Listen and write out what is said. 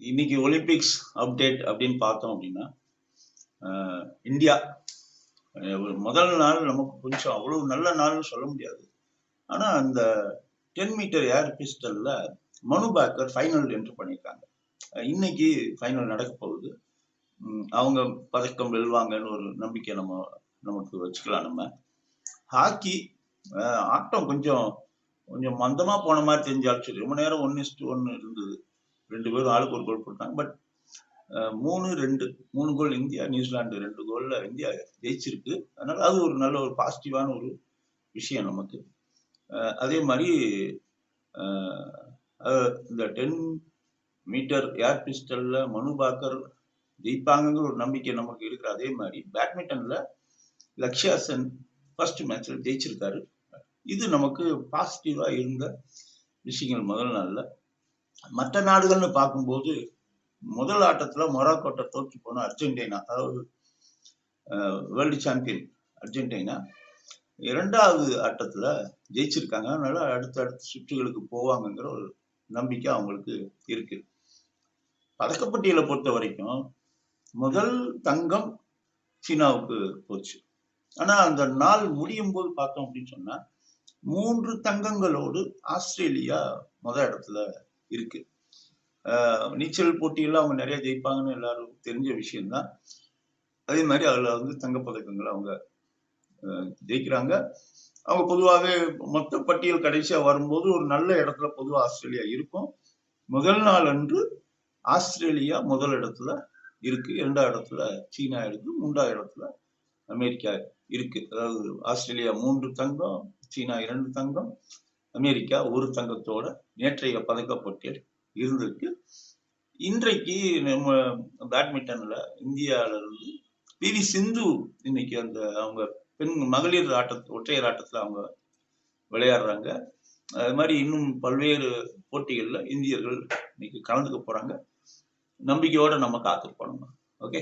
இன்னைக்கு Olympics update அப்படின்னு பார்த்தோம் அப்படின்னா இந்தியா ஒரு முதல் நாள் நமக்கு கொஞ்சம் அவ்வளவு நல்ல நாள்னு சொல்ல முடியாது. ஆனால் அந்த டென் மீட்டர் ஏர் பிஸ்டல்ல மனு பாக்கர் ஃபைனல் என்ட்ரு பண்ணியிருக்காங்க. இன்னைக்கு ஃபைனல் நடக்க போகுது. அவங்க பதக்கம் வெல்வாங்கன்னு ஒரு நம்பிக்கை நம்ம நமக்கு வச்சுக்கலாம் நம்ம. ஹாக்கி ஆட்டம் கொஞ்சம் கொஞ்சம் மந்தமா போன மாதிரி தெரிஞ்சாலும் சரி ரொம்ப நேரம் ஒன் இஸ்டு ஒன்னு இருந்தது. ரெண்டு பேரும் ஆளுக்கு ஒரு கோல் போட்டாங்க. பட் மூணு ரெண்டு. மூணு கோல் இந்தியா நியூசிலாந்து ரெண்டு கோல்ல இந்தியா ஜெயிச்சிருக்கு. அதனால அது ஒரு நல்ல ஒரு பாசிட்டிவான ஒரு விஷயம் நமக்கு. அதே மாதிரி இந்த டென் மீட்டர் ஏர் பிஸ்டல்ல மனு பாக்கர் ஜெயிப்பாங்கங்கிற ஒரு நம்பிக்கை நமக்கு இருக்கிற அதே மாதிரி பேட்மிண்டன்ல லக்ஷயா சென் ஃபர்ஸ்ட் மேட்ச்ல ஜெயிச்சிருக்காரு. இது நமக்கு பாசிட்டிவா இருந்த விஷயங்கள் முதல் நாள்ல. மற்ற நாடுகள்னு பார்க்கும்போது முதல் ஆட்டத்துல மொராக்கோட்டை தோற்று போன அர்ஜென்டினா அதாவது வேர்ல்டு சாம்பியன் அர்ஜென்டினா இரண்டாவது ஆட்டத்துல ஜெயிச்சிருக்காங்க. அதனால அடுத்த அடுத்த சுற்றுகளுக்கு போவாங்கங்கிற ஒரு நம்பிக்கை அவங்களுக்கு இருக்கு. பதக்கப்பட்டியலை பொறுத்த வரைக்கும் முதல் தங்கம் சீனாவுக்கு போச்சு. ஆனா அந்த நாள் முடியும் போது பார்த்தோம் அப்படின்னு சொன்னா மூன்று தங்கங்களோடு ஆஸ்திரேலியா முத இடத்துல இருக்கு. ஆஹ் நீச்சல் போட்டியெல்லாம் அவங்க நிறைய ஜெயிப்பாங்கன்னு எல்லாரும் தெரிஞ்ச விஷயம்தான். அதே மாதிரி அதுல வந்து தங்கப்பதக்கங்கள் அவங்க ஜெயிக்கிறாங்க. அவங்க பொதுவாகவே மொத்த பட்டியல் கடைசியா வரும்போது ஒரு நல்ல இடத்துல பொதுவா ஆஸ்திரேலியா இருக்கும். முதல் நாள் அன்று ஆஸ்திரேலியா முதல் இடத்துல இருக்கு. இரண்டாம் இடத்துல சீனா இருக்கு. மூன்றாம் இடத்துல அமெரிக்கா இருக்கு. அதாவது ஆஸ்திரேலியா மூன்று தங்கம் சீனா இரண்டு தங்கம் அமெரிக்கா ஒரு தங்கத்தோட நேற்றைய பதக்கப்பட்டியல் இருந்திருக்கு. இன்றைக்கு நம்ம பேட்மிண்டன்ல இந்தியால இருந்து பி வி சிந்து இன்னைக்கு அந்த அவங்க பெண் மகளிர் ஆட்டத்து ஒற்றையர் ஆட்டத்துல அவங்க விளையாடுறாங்க. அது மாதிரி இன்னும் பல்வேறு போட்டிகளில் இந்தியர்கள் இன்னைக்கு கலந்துக்க போறாங்க. நம்பிக்கையோட நம்ம காத்திருப்போம் ஓகே?